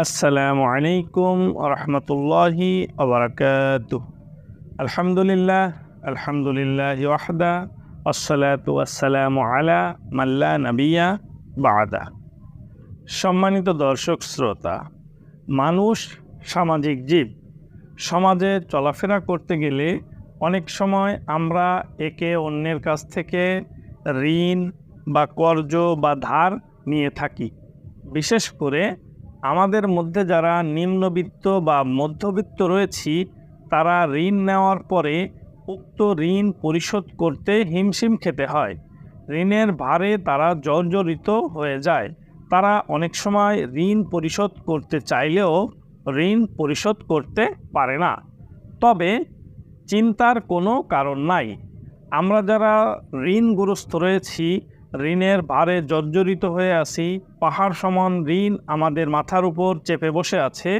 আসসালামু আলাইকুম রহমতুল্লাহি আবরকাত আলহামদুলিল্লাহ আলহামদুলিল্লাহ ওয়াহদা আসসালাতু আলা মাল্লা নবিয়া বাদা। সম্মানিত দর্শক, শ্রোতা, মানুষ, সামাজিক জীব, সমাজে চলাফেরা করতে গেলে অনেক সময় আমরা একে অন্যের কাছ থেকে ঋণ বা কর্জ বা ধার নিয়ে থাকি। বিশেষ করে আমাদের মধ্যে যারা নিম্নবিত্ত বা মধ্যবিত্ত রয়েছি, তারা ঋণ নেওয়ার পরে উক্ত ঋণ পরিশোধ করতে হিমশিম খেতে হয়। ঋণের ভারে তারা জর্জরিত হয়ে যায়। তারা অনেক সময় ঋণ পরিশোধ করতে চাইলেও ঋণ পরিশোধ করতে পারে না। তবে চিন্তার কোনো কারণ নাই। আমরা যারা ঋণগ্রস্ত রয়েছি ঋণের ভারে জর্জরিত হয়ে আছি। পাহাড় সমান ঋণ আমাদের মাথার উপর চেপে বসে আছে।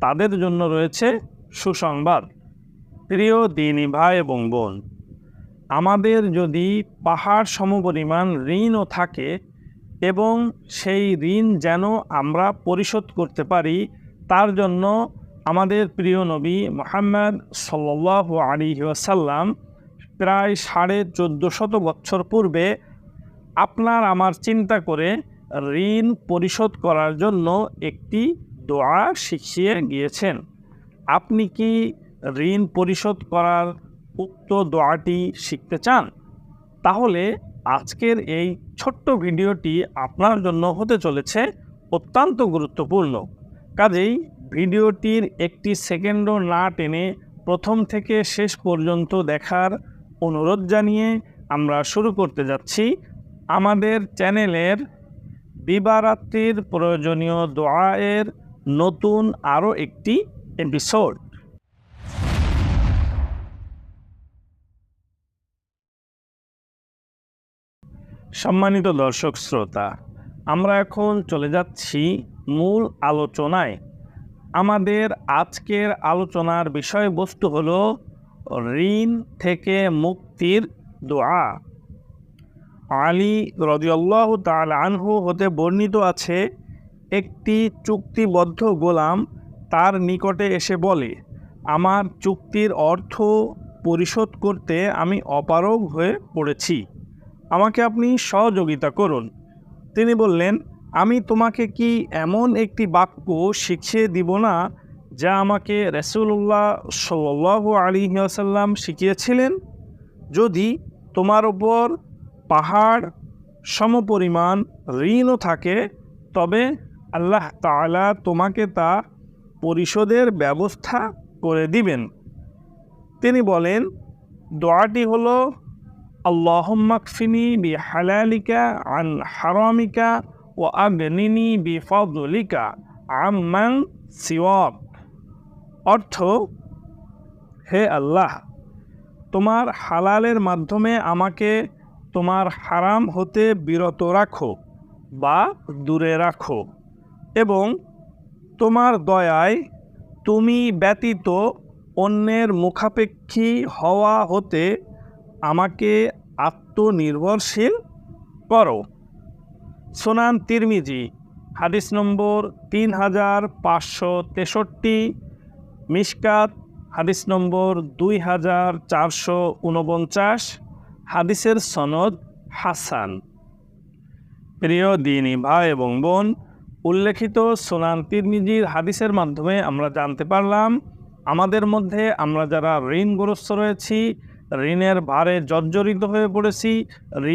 তাদের জন্য রয়েছে সুসংবাদ। প্রিয় দিনী ভাই এবং বোন, আমাদের যদি পাহাড় সমপরিমাণ ঋণও থাকে এবং সেই ঋণ যেন আমরা পরিশোধ করতে পারি, তার জন্য আমাদের প্রিয় নবী মোহাম্মদ সাল্লাহ আলী প্রায় সাড়ে চোদ্দ শত বছর পূর্বে আপনার আমার চিন্তা করে ঋণ পরিশোধ করার জন্য একটি দোয়া শিখিয়ে গিয়েছেন। আপনি কি ঋণ পরিশোধ করার উক্ত দোয়াটি শিখতে চান? তাহলে আজকের এই ছোট্ট ভিডিওটি আপনার জন্য হতে চলেছে অত্যন্ত গুরুত্বপূর্ণ। কাজেই ভিডিওটির একটি সেকেন্ডও না টেনে প্রথম থেকে শেষ পর্যন্ত দেখার অনুরোধ জানিয়ে আমরা শুরু করতে যাচ্ছি। আমাদের চ্যানেলের দিবারাত্রির প্রয়োজনীয় দোয়ায়ের নতুন আরও একটি এপিসোড সম্মানিত দর্শক শ্রোতা, আমরা এখন চলে যাচ্ছি মূল আলোচনায়। আমাদের আজকের আলোচনার বিষয়বস্তু হল ঋণ থেকে মুক্তির দোয়া। আলী রদিয়াল্লাহ তাল আনহু হতে বর্ণিত আছে, একটি চুক্তিবদ্ধ গোলাম তার নিকটে এসে বলে, আমার চুক্তির অর্থ পরিশোধ করতে আমি অপারগ হয়ে পড়েছি। আমাকে আপনি সহযোগিতা করুন তিনি বললেন, আমি তোমাকে কি এমন একটি বাক্য শিখিয়ে দিব না যা আমাকে রসুল্লাহ সাল্লাহ আলী আসাল্লাম শিখিয়েছিলেন? যদি তোমার ওপর পাহাড় সমপরিমাণ ঋণও থাকে, তবে আল্লাহ তালা তোমাকে তা পরিশোধের ব্যবস্থা করে দিবেন। তিনি বলেন, দোয়াটি হলো আল্লাহম্মাকফিনি বি হালালিকা আন হারামিকা ও আগনিনি বি ফদলিকা আম্মান সিওয়াক অর্থ, হে আল্লাহ, তোমার হালালের মাধ্যমে আমাকে তোমার হারাম হতে বিরত রাখো বা দূরে রাখো এবং তোমার দয়ায় তুমি ব্যতীত অন্যের মুখাপেক্ষী হওয়া হতে আমাকে আত্মনির্ভরশীল করো। সোনান তিরমিজি, হাদিস নম্বর তিন হাজার পাঁচশো তেষট্টি মিসকাত হাদিস নম্বর দুই হাজার চারশো উনপঞ্চাশ। হাদিসের সনদ হাসান। প্রিয় দিনী ভাই এবং বোন, উল্লেখিত সোনান তিরমিজির হাদিসের মাধ্যমে আমরা জানতে পারলাম, আমাদের মধ্যে আমরা যারা ঋণগ্রস্ত রয়েছি, ঋণের ভারে জর্জরিত হয়ে পড়েছি,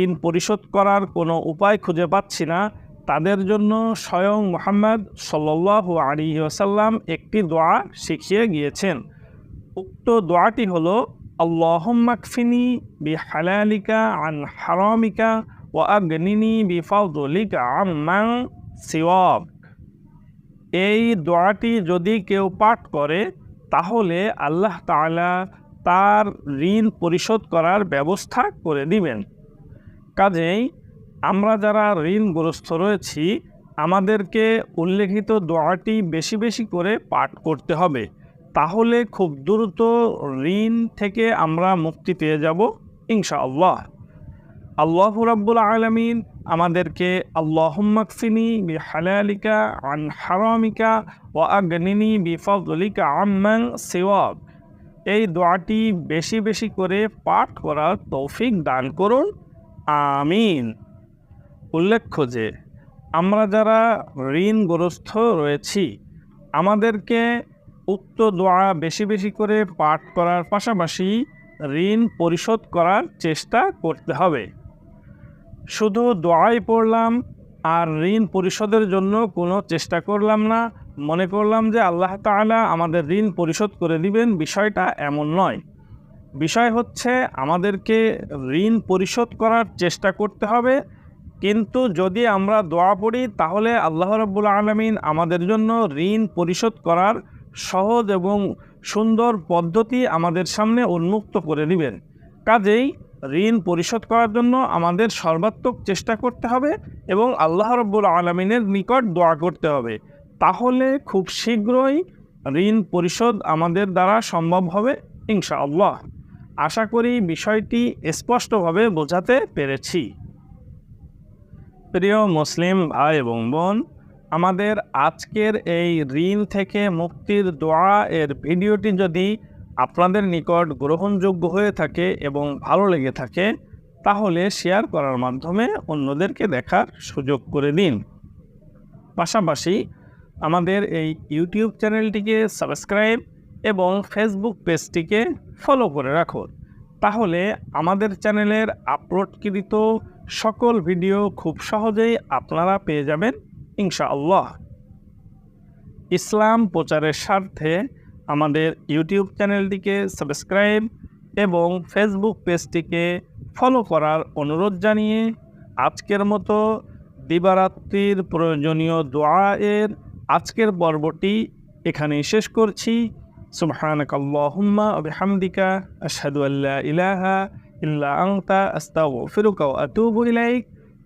ঋণ পরিশোধ করার কোনো উপায় খুঁজে পাচ্ছি না, তাদের জন্য স্বয়ং মোহাম্মদ সাল্লাহ আলী আসাল্লাম একটি দোয়া শিখিয়ে গিয়েছেন। উক্ত দোয়াটি হলো আল্লাহম্মাকফিনি বি হালালিকা আন হারামিকা ও আগনিনি বি ফাউদলিকা আম্মাং সিওয়াব এই দোয়াটি যদি কেউ পাঠ করে, তাহলে আল্লাহ তাআলা তার ঋণ পরিশোধ করার ব্যবস্থা করে দিবেন। কাজেই আমরা যারা ঋণগ্রস্ত রয়েছি, আমাদেরকে উল্লেখিত দোয়াটি বেশি বেশি করে পাঠ করতে হবে। তাহলে খুব দ্রুত ঋণ থেকে আমরা মুক্তি পেয়ে যাব, ইনশাআল্লাহ। আল্লাহ আল্লাহ রাব্বুল আলমিন আমাদেরকে আল্লাহম্মাকফিনি বি হালালিকা আন হারামিকা ও আগ্নিনি বি ফজলিকা আম্মান সিওয়াব এই দোয়াটি বেশি বেশি করে পাঠ করার তৌফিক দান করুন, আমিন। উল্লেখ্য যে, আমরা যারা ঋণগ্রস্ত রয়েছি, আমাদেরকে উক্ত দোয়া বেশি বেশি করে পাঠ করার পাশাপাশি ঋণ পরিশোধ করার চেষ্টা করতে হবে। শুধু দোয়াই পড়লাম আর ঋণ পরিশোধের জন্য কোনো চেষ্টা করলাম না। মনে করলাম যে আল্লাহ তাআলা আমাদের ঋণ পরিশোধ করে দিবেন, বিষয়টা এমন নয়। বিষয় হচ্ছে আমাদেরকে ঋণ পরিশোধ করার চেষ্টা করতে হবে। কিন্তু যদি আমরা দোয়া পড়ি, তাহলে আল্লাহ রব্বুল আলমিন আমাদের জন্য ঋণ পরিশোধ করার সহজ এবং সুন্দর পদ্ধতি আমাদের সামনে উন্মুক্ত করে দিবেন। কাজেই ঋণ পরিশোধ করার জন্য আমাদের সর্বাত্মক চেষ্টা করতে হবে এবং আল্লাহ রব্বুল আলমিনের নিকট দোয়া করতে হবে। তাহলে খুব শীঘ্রই ঋণ পরিশোধ আমাদের দ্বারা সম্ভব হবে ইনশাআল্লাহ। আশা করি বিষয়টি স্পষ্টভাবে বোঝাতে পেরেছি। প্রিয় মুসলিম ভাই এবং বোন আমাদের আজকের এই ঋণ থেকে মুক্তির দোয়া এর ভিডিওটি যদি আপনাদের নিকট গ্রহণযোগ্য হয়ে থাকে এবং ভালো লেগে থাকে, তাহলে শেয়ার করার মাধ্যমে অন্যদেরকে দেখার সুযোগ করে দিন। পাশাপাশি আমাদের এই ইউটিউব চ্যানেলটিকে সাবস্ক্রাইব এবং ফেসবুক পেজটিকে ফলো করে রাখুন তাহলে আমাদের চ্যানেলের আপলোডকৃত সকল ভিডিও খুব সহজেই আপনারা পেয়ে যাবেন। ইনশাআল্লাহ। ইসলাম প্রচারের স্বার্থে আমাদের ইউটিউব চ্যানেলটিকে সাবস্ক্রাইব এবং ফেসবুক পেজটিকে ফলো করার অনুরোধ জানিয়ে আজকের মতো দিবারাত্রির প্রয়োজনীয় দোয়া এর আজকের পর্বটি এখানেই শেষ করছি। সুবহানাক আল্লাহুম্মা ওয়া বিহামদিকা, আশহাদু আল্লা ইলাহা ইল্লা আনতা, আস্তাগফিরুকা ওয়া আতুবু ইলাইক।